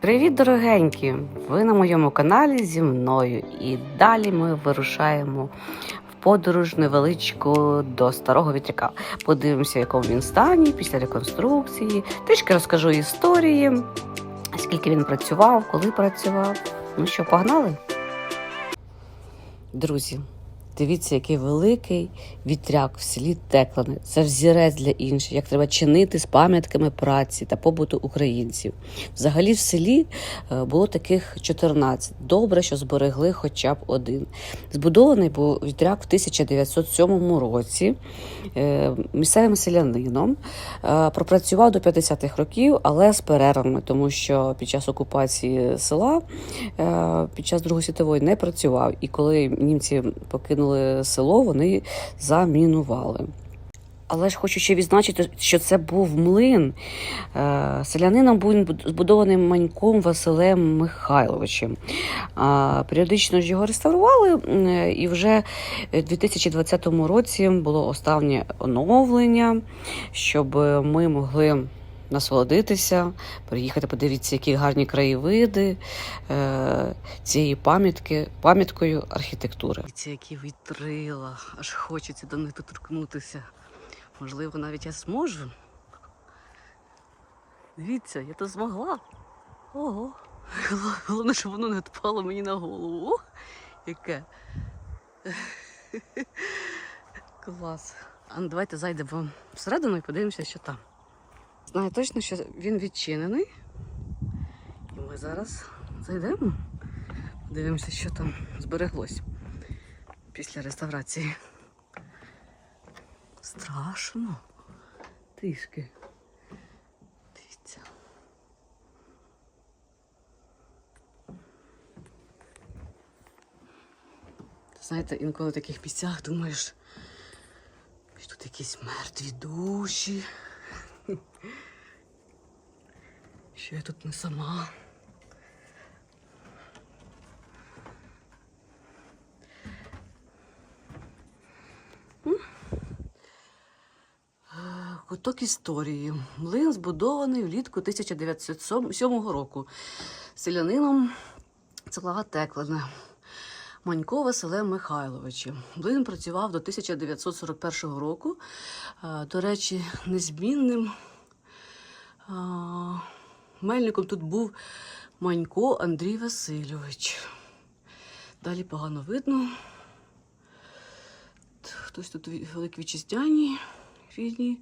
Привіт, дорогенькі! Ви на моєму каналі зі мною. І далі ми вирушаємо в подорож невеличку до старого вітряка. Подивимося, в якому він стані після реконструкції. Трішки розкажу історії, скільки він працював, коли працював. Ну що, погнали? Друзі, дивіться, який великий вітряк в селі Теклане. Це взірець для інших, як треба чинити з пам'ятками праці та побуту українців. Взагалі в селі е, було таких 14. Добре, що зберегли хоча б один. Збудований був вітряк в 1907 році е, місцевим селянином. Е, Пропрацював до 50-х років, але з перервами, тому що під час окупації села під час Другої світової не працював. І коли німці покинули село, вони замінували. Але ж хочу ще відзначити, що це був млин. Е, Селянином був збудований Маньком Василем Михайловичем. Періодично ж його реставрували, і вже в 2020 році було останнє оновлення, щоб ми могли насолодитися, приїхати, подивитися, які гарні краєвиди е, цієї пам'ятки, пам'яткою архітектури. Ці які вітрила, аж хочеться до них доторкнутися. Можливо, навіть я зможу. Дивіться, я то змогла. Ого. Головне, щоб воно не впало мені на голову. Яке. Клас. А ну давайте зайдемо всередину і подивимося, що там. Знаю точно, що він відчинений. І ми зараз зайдемо. Подивимося, що там збереглось після реставрації. Страшно. Трішки. Дивіться. Знаєте, інколи в таких місцях думаєш, що тут якісь мертві душі. Що я тут не сама. Куток історії. Млин збудований влітку 1907 року селянином села Теклине Манько Василем Михайловичем. Млин працював до 1941 року. Е, До речі, незмінним е, мельником тут був Манько Андрій Васильович. Далі погано видно. Хтось тут великі вітчизняні різні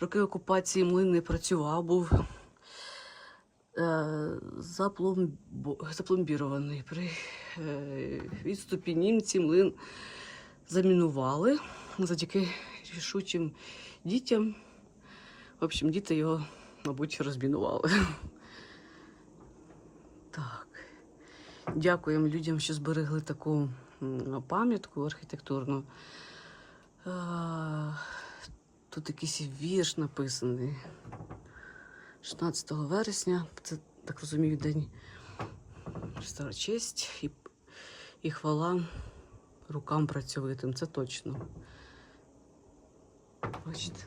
роки окупації млин не працював, був е, запломбірований. При е, відступі німці млин замінували завдяки рішучим дітям. В общем, діти його, мабуть, розмінували. Так. Дякуємо людям, що зберегли таку пам'ятку архітектурну. Тут якийсь вірш написаний. 16 вересня, це так розумію, день стара честь і, і хвала рукам працьовитим. Це точно. Бачите?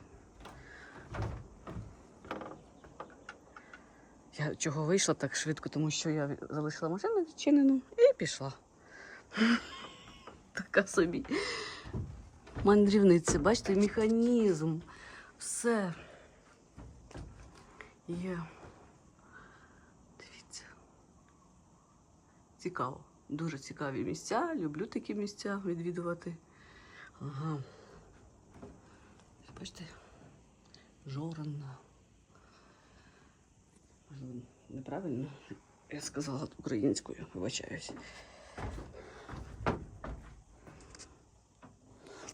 Я чого вийшла так швидко, тому що я залишила машину відчинену і пішла. Така собі мандрівниця. Бачите, механізм. Все. Є. Дивіться. Цікаво. Дуже цікаві місця. Люблю такі місця відвідувати. Ага. Бачите, жорна. Неправильно. Я сказала українською, вибачаюсь.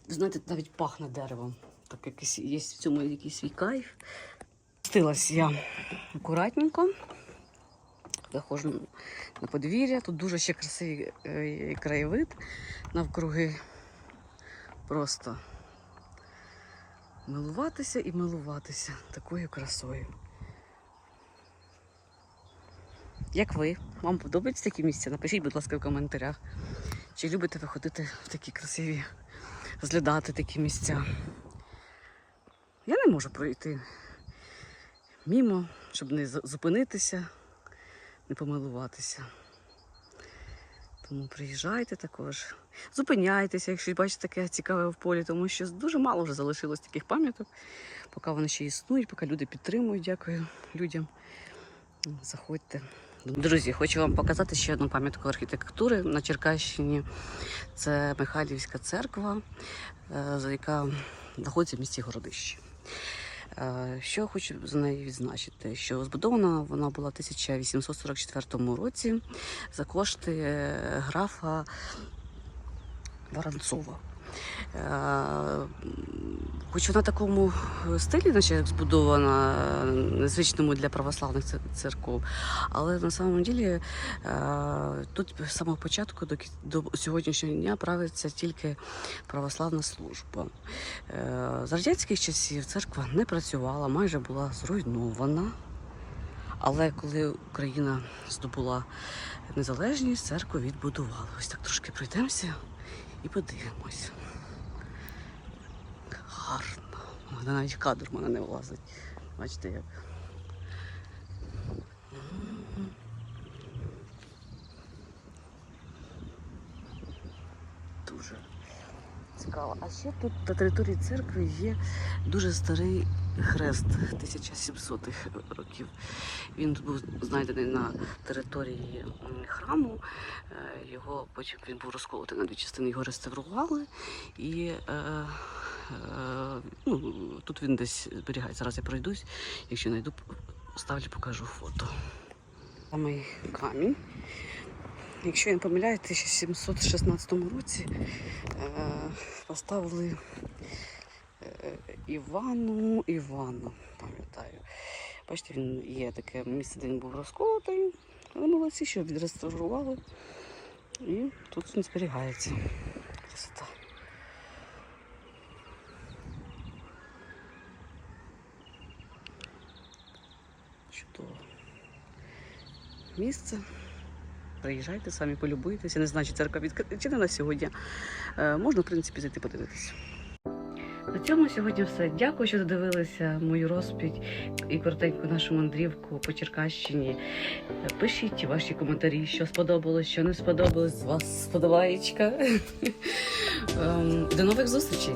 Знаєте, навіть пахне деревом. Так якийсь є в цьому якийсь свій кайф. Спустилась я акуратненько. Виходжу на подвір'я. Тут дуже ще красивий е, краєвид навкруги. Просто милуватися і милуватися такою красою. Як ви? Вам подобаються такі місця? Напишіть, будь ласка, в коментарях. Чи любите ви ходити в такі красиві, розглядати такі місця? Я не можу пройти мімо, щоб не зупинитися, не помилуватися. Тому приїжджайте також. Зупиняйтеся, якщо бачите таке цікаве в полі, тому що дуже мало вже залишилось таких пам'яток, поки вони ще існують, поки люди підтримують. Дякую людям. Заходьте. Друзі, хочу вам показати ще одну пам'ятку архітектури на Черкащині. Це Михайлівська церква, е, яка знаходиться в місті Городище. Е, Що хочу за нею відзначити, що збудована вона була в 1844 році за кошти е, графа Воронцова. Е, Хоч вона в такому стилі, наче збудована, е, незвичному для православних церков, але на самом ділі е, тут з самого початку до, до сьогоднішнього дня правиться тільки православна служба. Е, З радянських часів церква не працювала, майже була зруйнована. Але коли Україна здобула незалежність, церкву відбудували. Ось так трошки пройдемося і подивимось. Гарно. О, Навіть кадр в мене не влазить. Бачите як. Дуже цікаво. А ще тут на території церкви є дуже старий хрест 1700-х років. Він був знайдений на території храму. Е, Його потім він був розколотий на дві частини, його реставрували. І е, е, ну, тут він десь зберігається. Зараз я пройдусь. Якщо знайду, ставлю, покажу фото. Самий камінь. Якщо я не помиляюсь, в 1716 році е, поставили Івану Івану, пам'ятаю. Бачите, він є таке місце, де він був розколотий. Але молодці, що відреставрували. І тут він зберігається. Красота. Чудово. Місце. Приїжджайте, самі полюбуйтеся. Не знаю, чи церква відчинена сьогодні. Е, можна, в принципі, зайти подивитися. На цьому сьогодні все. Дякую, що додивилися мою розповідь і коротеньку нашу мандрівку по Черкащині. Пишіть ваші коментарі, що сподобалось, що не сподобалось. Вас сподобаєчка. Ем, До нових зустрічей!